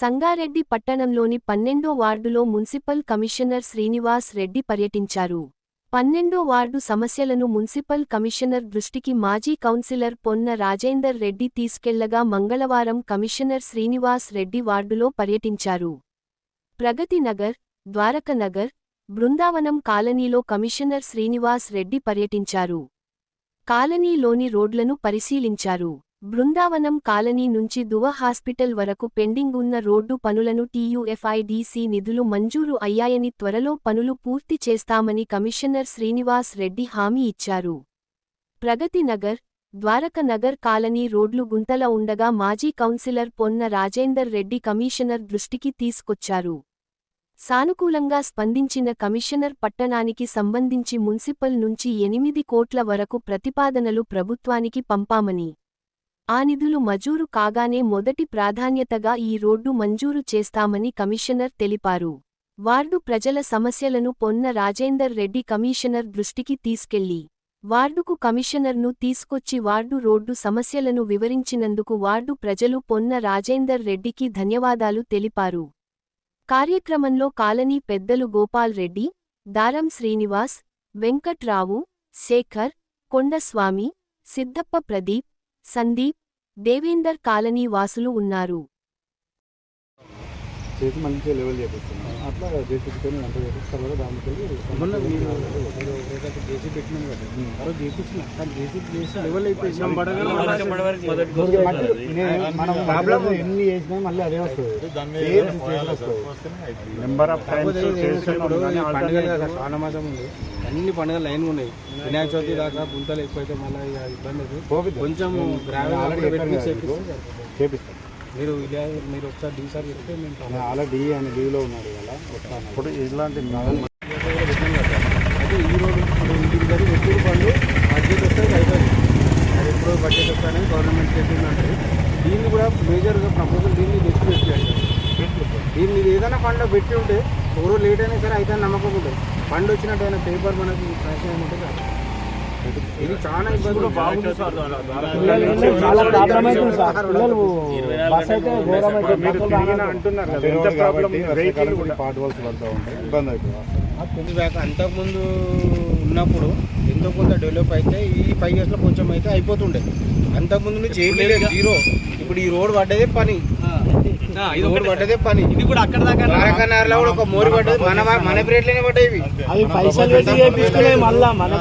సంగారెడ్డి పట్టణంలోని పన్నెండో వార్డులో మున్సిపల్ కమిషనర్ శ్రీనివాస్ రెడ్డి పర్యటించారు. పన్నెండో వార్డు సమస్యలను మున్సిపల్ కమిషనర్ దృష్టికి మాజీ కౌన్సిలర్ పొన్న రాజేందర్ రెడ్డి తీసుకెళ్ళగా మంగళవారం కమిషనర్ శ్రీనివాస్ రెడ్డి వార్డులో పర్యటించారు. ప్రగతి నగర్ బృందావనం కాలనీలో కమిషనర్ శ్రీనివాస్ రెడ్డి పర్యటించారు. కాలనీలోని రోడ్లను పరిశీలించారు. బృందావనం కాలనీ నుంచి దువ హాస్పిటల్ వరకు పెండింగ్ ఉన్న రోడ్డు పనులను టీయూఎఫ్ఐడీసీ నిధులు మంజూరు అయ్యాయని త్వరలో పనులు పూర్తి చేస్తామని కమిషనర్ శ్రీనివాస్ రెడ్డి హామీ ఇచ్చారు. ప్రగతి నగర్ ద్వారక నగర్ కాలనీ రోడ్లు గుంతల ఉండగా మాజీ కౌన్సిలర్ పొన్న రాజేందర్ రెడ్డి కమిషనర్ దృష్టికి తీసుకొచ్చారు. సానుకూలంగా స్పందించిన కమిషనర్ పట్టణానికి సంబంధించి మున్సిపల్ నుంచి ఎనిమిది కోట్ల వరకు ప్రతిపాదనలు ప్రభుత్వానికి పంపామని ఆ నిధులు మంజూరు కాగానే మొదటి ప్రాధాన్యతగా ఈ రోడ్డు మంజూరు చేస్తామని కమిషనర్ తెలిపారు. వార్డు ప్రజల సమస్యలను పొన్న రాజేందర్ రెడ్డి కమిషనర్ దృష్టికి తీసుకెళ్ళి వార్డుకు కమిషనర్ను తీసుకొచ్చి వార్డు రోడ్డు సమస్యలను వివరించినందుకు వార్డు ప్రజలు పొన్న రాజేందర్ రెడ్డికి ధన్యవాదాలు తెలిపారు. కార్యక్రమంలో కాలనీ పెద్దలు గోపాల్ రెడ్డి దారం శ్రీనివాస్ వెంకట్రావు శేఖర్ కొండస్వామి సిద్దప్ప ప్రదీప్ సందీప్ దేవేందర్ కాలనీ వాసులు ఉన్నారు. చేసి మంచిగా లెవెల్ చేపిస్తున్నాం అట్లా జేసీబీతో అంత చేపిస్తారు కదా దానికి జేసీ పెట్టినాం కదా. ఆ రోజు చేపించిన కానీ జేసీ చేసి లెవెల్ అయిపోయింది. ఎన్ని చేసినా మళ్ళీ అదే వస్తుంది. నెంబర్ ఆఫ్ ఉంది. అన్ని పండుగలు లైన్ ఉన్నాయి. వినాయక చవితి దాకా గుంతలు ఎక్కువైతే మళ్ళీ ఇబ్బంది కొంచెం చేపిస్తే. చేపిస్తాం మీరు మీరు ఒకసారి డీసార్ చెప్తే మేము నేను ఆల్రెడీ అని ఉన్నాడు కదా వస్తాను ఇప్పుడు ఇలాంటి అయితే ఈ రోజు ఇప్పుడు ఇంటికి జరిగి ఎప్పుడు పండు బడ్జెట్ వస్తే అవుతుంది అది ఎప్పుడు బడ్జెట్ వస్తాయని గవర్నమెంట్ చెప్పిందంటే దీన్ని కూడా మేజర్గా ప్రపోజల్ దీన్ని తెచ్చి పెట్టాడు దీన్ని మీరు ఏదైనా ఫండ్ పెట్టి ఉంటే ఎవరో లేట్ అయినా సరే అయితే నమ్మకం ఉంటుంది. ఫండ్ వచ్చినట్టు అయినా పేపర్ మనకి శాంక్షన్ అయినట్టు కాదు. ఇది చాలా ఇబ్బంది బాగుంది చాలా ప్రాబ్లం అవుతుంది సార్. పిల్లలు బస్ అయితే ఘోరమైతే అంటున్నారు కదా, ఎంత ఎంత ప్రాబ్లం problem పాట్ వల్స్ పడుతూ ఉంటాయి ఇబ్బంది అవుతుంది పెళ్ళి బ్యాక్ అంతకుముందు ఉన్నప్పుడు ఎంతో కొంత డెవలప్ అయితే ఈ ఫైవ్ ఇయర్స్లో కొంచెం అయితే అయిపోతుండే. అంతకుముందు నుంచి లేదు. జీరో. ఇప్పుడు ఈ రోడ్ పడ్డదే పని. ఈ రోడ్ పడ్డదే పని. ఇది కూడా అక్కడ దాకా కూడా ఒక మోరి పడ్డది. మన మన పడ్డాయి ఇవి. అవి పైసలు పెట్టి చేపించుకునే మళ్ళా మన